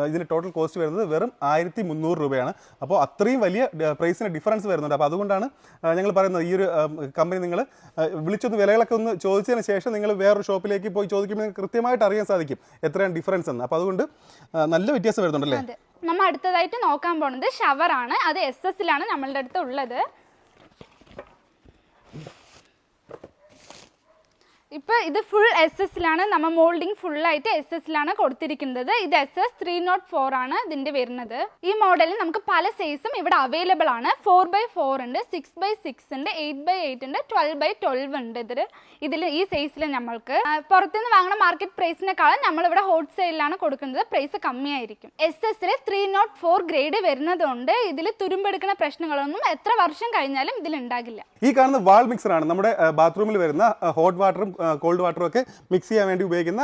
ഇതിന്റെ ഇതിന് ടോട്ടൽ കോസ്റ്റ് വരുന്നത് വെറും ആയിരത്തി മുന്നൂറ് രൂപയാണ്. അപ്പോൾ അത്രയും വലിയ പ്രൈസിന് ഡിഫറൻസ് വരുന്നുണ്ട്. അപ്പോൾ അതുകൊണ്ടാണ് ഞങ്ങൾ പറയുന്നത് ഈ ഒരു കമ്പനി നിങ്ങൾ വിളിച്ചൊന്ന് വിലകളൊക്കെ ഒന്ന് ചോദിച്ചതിന് ശേഷം നിങ്ങൾ വേറൊരു ഷോപ്പിലേക്ക് പോയി ചോദിക്കുമ്പോൾ നിങ്ങൾക്ക് കൃത്യമായിട്ട് അറിയാൻ സാധിക്കും എത്രയാണ് ഡിഫറൻസ് എന്ന്. അപ്പോൾ അതുകൊണ്ട് നല്ല വ്യത്യാസം വരുന്നുണ്ടല്ലേ? നമ്മൾ അടുത്തതായിട്ട് നോക്കാൻ പോണത് ഷവർ ആണ്. അത് എസ് ലാണ് നമ്മളുടെ അടുത്ത് ഉള്ളത്. ഇപ്പൊ ഇത് ഫുൾ എസ് എസിലാണ് നമ്മൾ മോൾഡിംഗ് ഫുൾ ആയിട്ട് എസ് എസിലാണ് കൊടുത്തിരിക്കുന്നത്. ഇത് S S three naught four ആണ് ഇതിന്റെ വരുന്നത്. ഈ മോഡലിൽ നമുക്ക് പല സൈസും ഇവിടെ അവൈലബിൾ ആണ്. ഫോർ ബൈ ഫോർ ഉണ്ട് സിക്സ് ബൈ സിക്സ് ഉണ്ട് എയ്റ്റ് ബൈ എയ്റ്റ് ഉണ്ട് ട്വൽവ് ബൈ ട്വൽവ് ഉണ്ട് ഇതിൽ ഇതിൽ ഈ സൈസിൽ നമ്മൾക്ക്. പുറത്തുനിന്ന് വാങ്ങുന്ന മാർക്കറ്റ് പ്രൈസിനേക്കാളും നമ്മൾ ഇവിടെ ഹോൾസെയിലാണ് കൊടുക്കുന്നത്. പ്രൈസ് കമ്മിയായിരിക്കും. എസ് എസിൽ ത്രീ നോട്ട് ഫോർ ഗ്രേഡ് വരുന്നതുകൊണ്ട് ഇതിൽ തുരുമ്പെടുക്കുന്ന പ്രശ്നങ്ങളൊന്നും എത്ര വർഷം കഴിഞ്ഞാലും ഇതിൽ ഉണ്ടാകില്ല. ഈ കാണുന്ന വാൾ മിക്സർ ആണ് നമ്മുടെ ബാത്റൂമിൽ വരുന്ന ഹോട്ട് വാട്ടറും കോൾഡ് വാട്ടറും ഒക്കെ മിക്സ് ചെയ്യാൻ വേണ്ടി ഉപയോഗിക്കുന്ന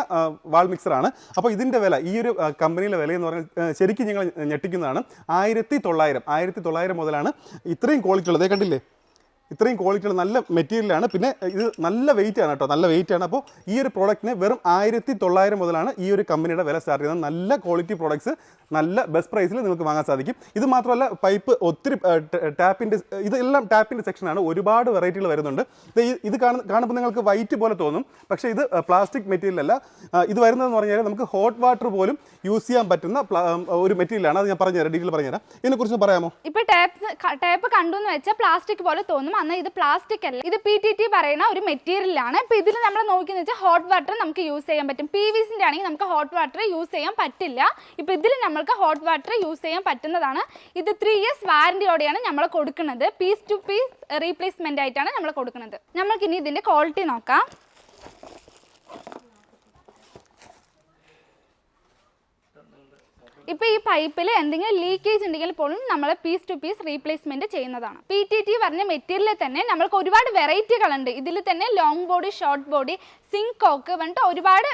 വാൾ മിക്സറാണ് അപ്പോൾ ഇതിന്റെ വില ഈ ഒരു കമ്പനിയിലെ വില എന്ന് പറഞ്ഞാൽ ശരിക്കും ഞങ്ങൾ ഞെട്ടിക്കുന്നതാണ്. ആയിരത്തി തൊള്ളായിരം ആയിരത്തി തൊള്ളായിരം മുതലാണ് ഇത്രയും ക്വാളിറ്റി ഉള്ളത്. കണ്ടില്ലേ? ഇത്രയും ക്വാളിറ്റിയുള്ള നല്ല മെറ്റീരിയലാണ് പിന്നെ ഇത് നല്ല വെയിറ്റ് ആണ് കേട്ടോ. നല്ല വെയിറ്റ് ആണ്. അപ്പോൾ ഈ ഒരു പ്രോഡക്റ്റിന് വെറും ആയിരത്തി തൊള്ളായിരം മുതലാണ് ഈ ഒരു കമ്പനിയുടെ വില സ്റ്റാർട്ട് ചെയ്യുന്നത്. നല്ല ക്വാളിറ്റി പ്രോഡക്ട്സ് നല്ല ബെസ്റ്റ് പ്രൈസിൽ നിങ്ങൾക്ക് വാങ്ങാൻ സാധിക്കും. ഇത് മാത്രമല്ല പൈപ്പ് ഒത്തിരി ടാപ്പിന്റെ ഇതെല്ലാം ടാപ്പിന്റെ സെക്ഷനാണ് ഒരുപാട് വെറൈറ്റികൾ വരുന്നുണ്ട്. ഇത് കാണുമ്പോൾ നിങ്ങൾക്ക് വൈറ്റ് പോലെ തോന്നും. പക്ഷേ ഇത് പ്ലാസ്റ്റിക് മെറ്റീരിയൽ അല്ല. ഇത് വരുന്നതെന്ന് പറഞ്ഞാൽ നമുക്ക് ഹോട്ട് വാട്ടർ പോലും യൂസ് ചെയ്യാൻ പറ്റുന്ന ഒരു മെറ്റീരിയലാണ് അത് ഞാൻ പറഞ്ഞുതരാം. ഡീറ്റെയിൽ പറഞ്ഞുതരാം. ഇതിനെക്കുറിച്ച് പറയാമോ? ഇപ്പോൾ ടാപ്പ് ടാപ്പ് കണ്ടു എന്ന് വെച്ചാൽ പ്ലാസ്റ്റിക് പോലെ തോന്നും. എന്നാൽ ഇത് പ്ലാസ്റ്റിക് അല്ല. ഇത് പി ടി ടി പറയുന്ന ഒരു മെറ്റീരിയൽ ആണ്. ഇപ്പൊ ഇതിൽ നമ്മൾ നോക്കിയെന്ന് വെച്ചാൽ ഹോട്ട് വാട്ടർ നമുക്ക് യൂസ് ചെയ്യാൻ പറ്റും. പി വി സിന്റെ ആണെങ്കിൽ നമുക്ക് ഹോട്ട് വാട്ടർ യൂസ് ചെയ്യാൻ പറ്റില്ല. ഇപ്പൊ ഇതിൽ നമ്മൾക്ക് ഹോട്ട് വാട്ടർ യൂസ് ചെയ്യാൻ പറ്റുന്നതാണ്. ഇത് ത്രീ ഇയേഴ്സ് വാറന്റിയോടെയാണ് നമ്മൾ കൊടുക്കുന്നത്. പീസ് ടു പീസ് റീപ്ലേസ്മെന്റ് ആയിട്ടാണ് നമ്മൾ കൊടുക്കുന്നത്. നമ്മൾക്ക് ഇനി ഇതിന്റെ ക്വാളിറ്റി നോക്കാം. ഇപ്പൊ ഈ പൈപ്പിൽ എന്തെങ്കിലും ലീക്കേജ് ഉണ്ടെങ്കിൽ പോലും നമ്മൾ പീസ് ടു പീസ് റീപ്ലേസ്മെന്റ് ചെയ്യുന്നതാണ്. പി ടി ടി പറഞ്ഞ മെറ്റീരിയലിൽ തന്നെ നമ്മൾക്ക് ഒരുപാട് വെറൈറ്റികൾ ഉണ്ട് ഇതിൽ തന്നെ long body short body sink cock പറഞ്ഞിട്ട് ഒരുപാട്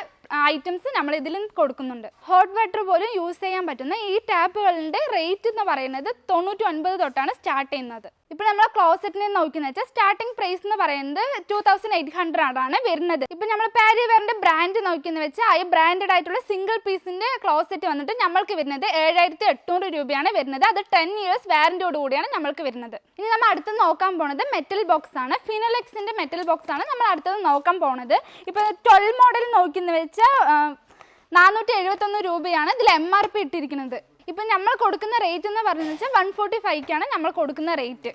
ഐറ്റംസ് നമ്മൾ ഇതിലും കൊടുക്കുന്നുണ്ട്. ഹോട്ട് വാട്ടർ പോലും യൂസ് ചെയ്യാൻ പറ്റുന്ന ഈ ടാപ്പുകളുടെ റേറ്റ് എന്ന് പറയുന്നത് തൊണ്ണൂറ്റി ഒൻപത് തൊട്ടാണ് സ്റ്റാർട്ട് ചെയ്യുന്നത്. ഇപ്പോൾ നമ്മൾ ക്ലോസറ്റിനെ നോക്കുന്ന വെച്ചാൽ സ്റ്റാർട്ടിംഗ് പ്രൈസ് എന്ന് പറയുന്നത് ടൂ തൗസൻഡ് എയ്റ്റ് ഹൺഡ്രഡ് ആണ് വരുന്നത്. ഇപ്പോൾ നമ്മൾ പാരിവെയറിന്റെ ബ്രാൻഡ് നോക്കുന്ന വെച്ചാൽ ഈ ബ്രാൻഡഡ് ആയിട്ടുള്ള സിംഗിൾ പീസിന്റെ ക്ലോസറ്റ് വന്നിട്ട് നമ്മൾക്ക് വരുന്നത് ഏഴായിരത്തി എണ്ണൂറ് രൂപയാണ് വരുന്നത്. അത് ടെൻ ഇയേഴ്സ് വാറന്റിയോട് കൂടിയാണ് നമ്മൾക്ക് വരുന്നത്. ഇനി നമ്മൾ അടുത്ത് നോക്കാൻ പോണത് മെറ്റൽ ബോക്സ് ആണ്. ഫിനലെക്സിന്റെ മെറ്റൽ ബോക്സ് ആണ് നമ്മൾ അടുത്തത് നോക്കാൻ പോണത്. ഇപ്പൊ ട്വൽവ് മോഡൽ നോക്കുന്ന വെച്ചാൽ നാനൂറ്റി എഴുപത്തൊന്ന് രൂപയാണ് ഇതിൽ എം ആർ പി ഇട്ടിരിക്കുന്നത്. ഇപ്പം നമ്മൾ കൊടുക്കുന്ന റേറ്റ് എന്ന് പറയുന്നത് വെച്ചാൽ വൺ ഫോർട്ടി ഫൈവ്ക്കാണ് നമ്മൾ കൊടുക്കുന്ന റേറ്റ്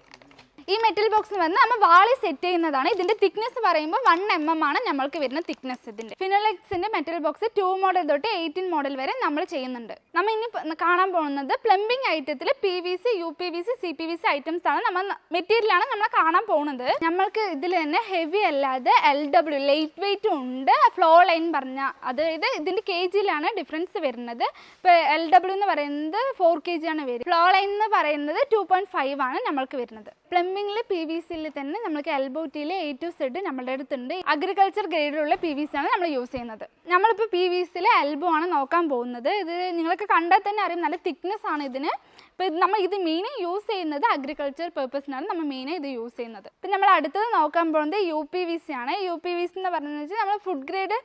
ഈ മെറ്റൽ ബോക്സ് വന്ന് നമ്മൾ വാളി സെറ്റ് ചെയ്യുന്നതാണ്. ഇതിന്റെ തിക്നെസ് പറയുമ്പോൾ വൺ എം എം ആണ് നമ്മൾക്ക് വരുന്ന തിക്നെസ് ഇതിന്റെ. ഫിനോലെക്സിന്റെ മെറ്റൽ ബോക്സ് ടു മോഡൽ തൊട്ട് എയ്റ്റീൻ മോഡൽ വരെ നമ്മൾ ചെയ്യുന്നുണ്ട്. നമ്മൾ ഇനി കാണാൻ പോകുന്നത് plumbing ഐറ്റത്തിൽ P V C U P V C C P V C items ആണ് നമ്മൾ മെറ്റീരിയൽ ആണ് നമ്മൾ കാണാൻ പോകുന്നത്. നമ്മൾക്ക് ഇതിൽ തന്നെ ഹെവി അല്ലാതെ എൽ ഡബ്ല്യു ലൈറ്റ് വെയിറ്റ് ഉണ്ട്. ഫ്ലോ ലൈൻ പറഞ്ഞ അതായത് ഇതിന്റെ കെ ജിയിലാണ് ഡിഫറൻസ് വരുന്നത്. ഇപ്പോൾ എൽ ഡബ്ല്യു എന്ന് പറയുന്നത് ഫോർ കെ ജി ആണ് വരുന്നത് ഫ്ലോ ലൈൻ എന്ന് പറയുന്നത് ടു പോയിന്റ് ഫൈവ് ആണ് നമ്മൾക്ക് വരുന്നത്. പ്ലംബിംഗിൽ പി വി സിയിൽ തന്നെ നമ്മൾക്ക് എൽബോട്ടിയിൽ എ ടു സെഡ് നമ്മുടെ അടുത്തുണ്ട്. അഗ്രികൾച്ചർ ഗ്രേഡിലുള്ള പി വി സി ആണ് നമ്മൾ യൂസ് ചെയ്യുന്നത്. നമ്മളിപ്പോൾ പി വി സിയിലെ എൽബോ ആണ് നോക്കാൻ പോകുന്നത്. ഇത് നിങ്ങൾക്ക് കണ്ടാൽ തന്നെ അറിയാം. നല്ല തിക്നെസ് ആണ് ഇതിന്. ഇപ്പം നമ്മൾ ഇത് മെയിൻ യൂസ് ചെയ്യുന്നത് അഗ്രികൾച്ചർ പേർപ്പസിനാണ് നമ്മൾ മെയിൻ ഇത് യൂസ് ചെയ്യുന്നത്. ഇപ്പം നമ്മൾ അടുത്തത് നോക്കാൻ പോകുന്നത് യു പി വി സി ആണ്. യു പി വി സി എന്ന് പറയുന്നത് വെച്ചാൽ നമ്മൾ ഫുഡ് ഗ്രേഡ്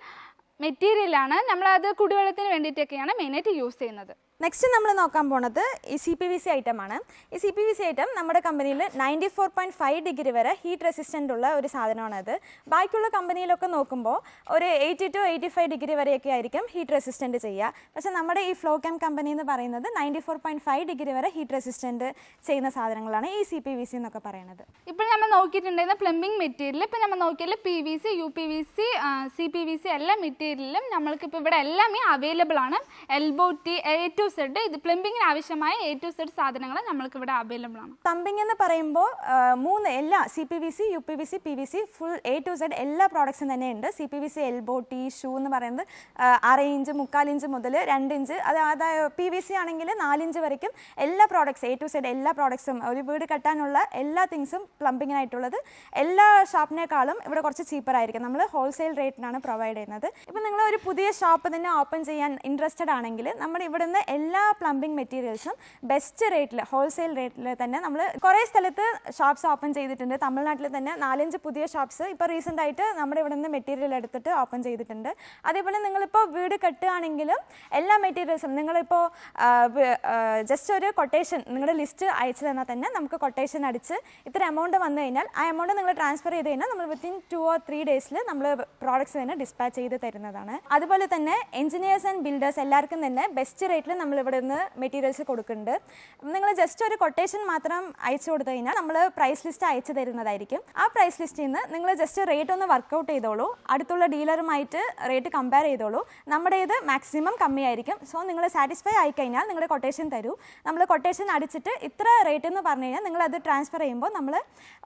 മെറ്റീരിയലാണ് നമ്മളത് കുടിവെള്ളത്തിന് വേണ്ടിയിട്ടൊക്കെയാണ് മെയിനായിട്ട് യൂസ് ചെയ്യുന്നത്. നെക്സ്റ്റ് നമ്മൾ നോക്കാൻ പോണത് ഈ C P V C item ആണ്. ഈ C P V C item നമ്മുടെ കമ്പനിയിൽ ninety four point five degree വരെ ഹീറ്റ് റെസിസ്റ്റന്റ് ഉള്ള ഒരു സാധനമാണത് ബാക്കിയുള്ള കമ്പനിയിലൊക്കെ നോക്കുമ്പോൾ ഒരു eighty two eighty five degree വരെയൊക്കെ ആയിരിക്കും ഹീറ്റ് റെസിസ്റ്റന്റ് ചെയ്യുക. പക്ഷേ നമ്മുടെ ഈ ഫ്ലോ ക്യാം കമ്പനി എന്ന് പറയുന്നത് ninety four point five degree വരെ ഹീറ്റ് റെസിസ്റ്റന്റ് ചെയ്യുന്ന സാധനങ്ങളാണ് ഈ സി പി വി സി എന്നൊക്കെ പറയുന്നത്. ഇപ്പോൾ നമ്മൾ നോക്കിയിട്ടുണ്ടായിരുന്ന പ്ലംബിംഗ് മെറ്റീരിയൽ ഇപ്പോൾ നമ്മൾ നോക്കിയാൽ P V C U P V C C P V C എല്ലാ മെറ്റീരിയലും നമ്മൾക്ക് ഇപ്പോൾ ഇവിടെ എല്ലാം അവൈലബിൾ ആണ്. Elbow tee A to Z ഇത് പ്ലംബിങ്ങിന് ആവശ്യമായ എ ടു സെഡ് സാധനങ്ങൾ നമ്മൾക്ക് ഇവിടെ അവൈലബിൾ ആണ്. പ്ലംബിംഗ് എന്ന് പറയുമ്പോൾ മൂന്ന് എല്ലാ C P V C U P V C P V C full A to Z എല്ലാ പ്രോഡക്ട്സും തന്നെ ഉണ്ട് C P V C elbow tee shoe എന്ന് പറയുന്നത് അര ഇഞ്ച് മുക്കാൽ ഇഞ്ച് മുതൽ രണ്ട് ഇഞ്ച് അത് അതായത് പി വി സി ആണെങ്കിൽ നാലിഞ്ച് വരയ്ക്കും. എല്ലാ പ്രോഡക്ട്സ് എ ടു സെഡ് എല്ലാ പ്രോഡക്ട്സും ഒരു വീട് കെട്ടാനുള്ള എല്ലാ തിങ്സും പ്ലംബിങ്ങിനായിട്ടുള്ളത് എല്ലാ ഷോപ്പിനേക്കാളും ഇവിടെ കുറച്ച് ചീപ്പർ ആയിരിക്കും. നമ്മൾ ഹോൾസെയിൽ റേറ്റിനാണ് പ്രൊവൈഡ് ചെയ്യുന്നത്. ഇപ്പം നിങ്ങൾ ഒരു പുതിയ ഷോപ്പ് തന്നെ ഓപ്പൺ ചെയ്യാൻ ഇൻട്രസ്റ്റഡ് ആണെങ്കിൽ നമ്മുടെ ഇവിടുന്ന് എല്ലാ പ്ലംബിംഗ് മെറ്റീരിയൽസും ബെസ്റ്റ് റേറ്റിൽ ഹോൾസെയിൽ റേറ്റിൽ തന്നെ നമ്മൾ കുറേ സ്ഥലത്ത് ഷോപ്സ് ഓപ്പൺ ചെയ്തിട്ടുണ്ട്. തമിഴ്നാട്ടിൽ തന്നെ നാലഞ്ച് പുതിയ ഷോപ്സ് ഇപ്പോൾ റീസെന്റ് ആയിട്ട് നമ്മുടെ ഇവിടെ നിന്ന് മെറ്റീരിയൽ എടുത്തിട്ട് ഓപ്പൺ ചെയ്തിട്ടുണ്ട്. അതേപോലെ നിങ്ങളിപ്പോൾ വീട് കെട്ടുകയാണെങ്കിലും എല്ലാ മെറ്റീരിയൽസും നിങ്ങളിപ്പോൾ ജസ്റ്റ് ഒരു കൊട്ടേഷൻ നിങ്ങളുടെ ലിസ്റ്റ് അയച്ചു തന്നാൽ തന്നെ നമുക്ക് കൊട്ടേഷൻ അടിച്ച് ഇത്ര എമൗണ്ട് വന്നു കഴിഞ്ഞാൽ ആ എമൗണ്ട് നിങ്ങൾ ട്രാൻസ്ഫർ ചെയ്ത് കഴിഞ്ഞാൽ നമ്മൾ വിത്തിൻ ടു ഓർ ത്രീ ഡേയ്സിൽ നമ്മൾ പ്രോഡക്ട്സ് തന്നെ ഡിസ്പാച്ച് ചെയ്ത് തരുന്നതാണ്. അതുപോലെ തന്നെ എഞ്ചിനീയേഴ്സ് ആൻഡ് ബിൽഡേഴ്സ് എല്ലാവർക്കും തന്നെ ബെസ്റ്റ് റേറ്റിൽ നമ്മൾ ഇവിടെ നിന്ന് മെറ്റീരിയൽസ് കൊടുക്കുന്നുണ്ട്. നിങ്ങൾ ജസ്റ്റ് ഒരു കൊട്ടേഷൻ മാത്രം അയച്ചു കൊടുത്തു കഴിഞ്ഞാൽ നമ്മൾ പ്രൈസ് ലിസ്റ്റ് അയച്ചു തരുന്നതായിരിക്കും. ആ പ്രൈസ് ലിസ്റ്റിൽ നിന്ന് നിങ്ങൾ ജസ്റ്റ് റേറ്റ് ഒന്ന് വർക്കൗട്ട് ചെയ്തോളൂ. അടുത്തുള്ള ഡീലറുമായിട്ട് റേറ്റ് കമ്പയർ ചെയ്തോളൂ. നമ്മുടെ ഇത് മാക്സിമം കമ്മിയായിരിക്കും. സോ നിങ്ങൾ സാറ്റിസ്ഫൈ ആയി കഴിഞ്ഞാൽ നിങ്ങളുടെ കൊട്ടേഷൻ തരൂ. നമ്മൾ കൊട്ടേഷൻ അടിച്ചിട്ട് ഇത്ര റേറ്റ് എന്ന് പറഞ്ഞു കഴിഞ്ഞാൽ നിങ്ങൾ അത് ട്രാൻസ്ഫർ ചെയ്യുമ്പോൾ നമ്മൾ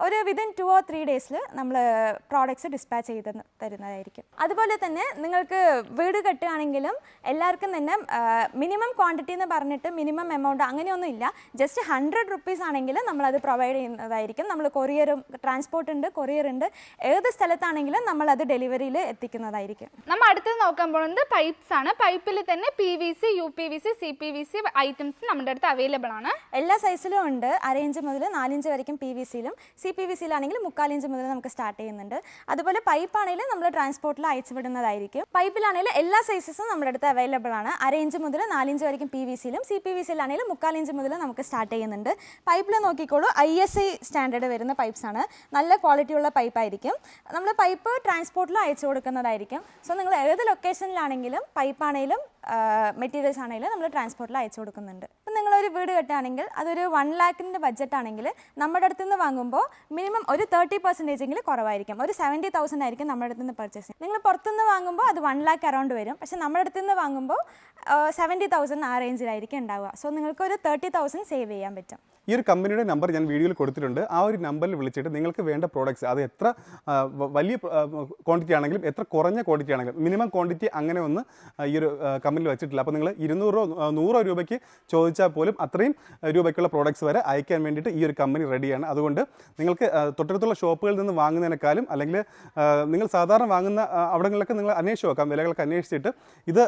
ഒരു വിതിൻ ടു ഓർ ത്രീ ഡേയ്സിൽ നമ്മൾ പ്രോഡക്ട്സ് ഡിസ്പാച്ച് ചെയ്ത് തരുന്നതായിരിക്കും. അതുപോലെ തന്നെ നിങ്ങൾക്ക് വീട് കെട്ടുകയാണെങ്കിലും എല്ലാവർക്കും തന്നെ മിനിമം ക്വാണ്ടിറ്റി എന്ന് പറഞ്ഞിട്ട് മിനിമം എമൗണ്ട് അങ്ങനെയൊന്നും ഇല്ല. ജസ്റ്റ് ഹൺഡ്രഡ് റുപ്പീസ് ആണെങ്കിൽ നമ്മളത് പ്രൊവൈഡ് ചെയ്യുന്നതായിരിക്കും. നമ്മൾ കൊറിയറും ട്രാൻസ്പോർട്ട് ഉണ്ട് കൊറിയർ ഉണ്ട്. ഏത് സ്ഥലത്താണെങ്കിലും നമ്മൾ അത് ഡെലിവറിയിൽ എത്തിക്കുന്നതായിരിക്കും. നമ്മൾ അടുത്തത് നോക്കാൻ പോകുന്നത് പൈപ്സ് ആണ്. പൈപ്പിൽ തന്നെ P V C U P V C C P V C items നമ്മുടെ അടുത്ത് അവൈലബിൾ ആണ്. എല്ലാ സൈസിലും ഉണ്ട്. അരയിഞ്ച് മുതൽ നാലിഞ്ച് വരയ്ക്കും പി വി സിയിലും സി പി വി സിയിലാണെങ്കിൽ മുക്കാലിഞ്ച് മുതൽ നമുക്ക് സ്റ്റാർട്ട് ചെയ്യുന്നുണ്ട്. അതുപോലെ പൈപ്പ് ആണെങ്കിലും നമ്മൾ ട്രാൻസ്പോർട്ടിൽ അയച്ചു വിടുന്നതായിരിക്കും പൈപ്പിലാണെങ്കിൽ എല്ലാ സൈസസും നമ്മുടെ അടുത്ത് അവൈലബിൾ ആണ്. അരയിഞ്ച് മുതൽ നാലിഞ്ച് വരയ്ക്കും പി വി സിയിലും സി പി വി സിയിലാണെങ്കിലും മുക്കാലിഞ്ച് മുതൽ നമുക്ക് സ്റ്റാർട്ട് ചെയ്യുന്നുണ്ട്. പൈപ്പിൽ നോക്കിക്കോളൂ ഐ എസ് ഐ സ്റ്റാൻഡേർഡ് വരുന്ന പൈപ്പ്സാണ് നല്ല ക്വാളിറ്റിയുള്ള പൈപ്പ് ആയിരിക്കും. നമ്മൾ പൈപ്പ് ട്രാൻസ്പോർട്ടിൽ അയച്ചു കൊടുക്കുന്നതായിരിക്കും. സോ നിങ്ങൾ ഏത് ലൊക്കേഷനിലാണെങ്കിലും പൈപ്പാണെങ്കിലും മെറ്റീരിയൽസ് ആണെങ്കിലും നമ്മൾ ട്രാൻസ്പോർട്ടിൽ അയച്ചു കൊടുക്കുന്നുണ്ട്. നിങ്ങളൊരു വീട് കെട്ടുകയാണെങ്കിൽ അതൊരു വൺ ലാക്കിന്റെ ബഡ്ജറ്റ് ആണെങ്കിൽ നമ്മുടെ അടുത്ത് നിന്ന് വാങ്ങുമ്പോൾ മിനിമം ഒരു തേർട്ടി പെർസെന്റേജ് എങ്കിലും കുറവായിരിക്കും. ഒരു സെവന്റി തൗസൻഡ് ആയിരിക്കും നമ്മുടെ അടുത്ത് നിന്ന് പർച്ചേസ് നിങ്ങൾ പുറത്തുനിന്ന് വാങ്ങുമ്പോൾ അത് വൺ ലാക്ക് അറൗണ്ട് വരും. പക്ഷേ നമ്മുടെ അടുത്ത് നിന്ന് വാങ്ങുമ്പോൾ സെവന്റി തൗസൻഡ് ആ റേഞ്ചിലായിരിക്കും ഉണ്ടാവുക. സോ നിങ്ങൾക്ക് ഒരു തേർട്ടി തൗസൻഡ് സേവ് ചെയ്യാൻ പറ്റും. ഈ ഒരു കമ്പനിയുടെ നമ്പർ ഞാൻ വീഡിയോയിൽ കൊടുത്തിട്ടുണ്ട്. ആ ഒരു നമ്പറിൽ വിളിച്ചിട്ട് നിങ്ങൾക്ക് വേണ്ട പ്രോഡക്റ്റ്സ് അത് എത്ര വലിയ ക്വാണ്ടിറ്റി ആണെങ്കിലും എത്ര കുറഞ്ഞ ക്വാണ്ടിറ്റി ആണെങ്കിലും മിനിമം ക്വാണ്ടിറ്റി അങ്ങനെ ഒന്ന് ഈ ഒരു കമ്പനി കമ്പനിയിൽ വെച്ചിട്ടില്ല. അപ്പോൾ നിങ്ങൾ ഇരുന്നൂറോ രൂപ നൂറോ രൂപയ്ക്ക് ചോദിച്ചാൽ പോലും അത്രയും രൂപയ്ക്കുള്ള പ്രോഡക്റ്റ്സ് വരെ അയക്കാൻ വേണ്ടിയിട്ട് ഈ ഒരു കമ്പനി റെഡിയാണ് അതുകൊണ്ട് നിങ്ങൾക്ക് തൊട്ടടുത്തുള്ള ഷോപ്പുകളിൽ നിന്ന് വാങ്ങുന്നതിനേക്കാളും അല്ലെങ്കിൽ നിങ്ങൾ സാധാരണ വാങ്ങുന്ന അവിടങ്ങളിലൊക്കെ നിങ്ങൾ അന്വേഷിച്ച് നോക്കാം വിലകളൊക്കെ അന്വേഷിച്ചിട്ട് ഇത്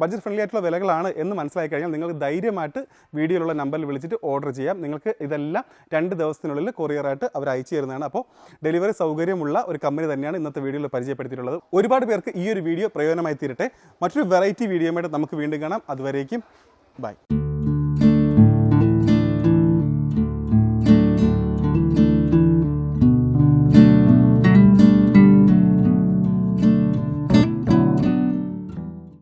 ബഡ്ജറ്റ് ഫ്രണ്ട്ലി ആയിട്ടുള്ള വിലകളാണ് എന്ന് മനസ്സിലാക്കി കഴിഞ്ഞാൽ നിങ്ങൾക്ക് ധൈര്യമായിട്ട് വീഡിയോയിലുള്ള നമ്പറിൽ വിളിച്ചിട്ട് ഓർഡർ ചെയ്യാം. നിങ്ങൾക്ക് ഇതെല്ലാം രണ്ട് ദിവസത്തിനുള്ളിൽ കൊറിയറായിട്ട് അവർ അയച്ചു തരുന്നതാണ്. അപ്പോൾ ഡെലിവറി സൗകര്യമുള്ള ഒരു കമ്പനി തന്നെയാണ് ഇന്നത്തെ വീഡിയോയിൽ പരിചയപ്പെടുത്തിയിട്ടുള്ളത്. ഒരുപാട് പേർക്ക് ഈ ഒരു വീഡിയോ പ്രയോജനമായി തീരട്ടെ. മറ്റൊരു വെറൈറ്റി വീഡിയോയുമായിട്ട് നമുക്ക് വീണ്ടും കാണാം. അതുവരേക്കും ബൈ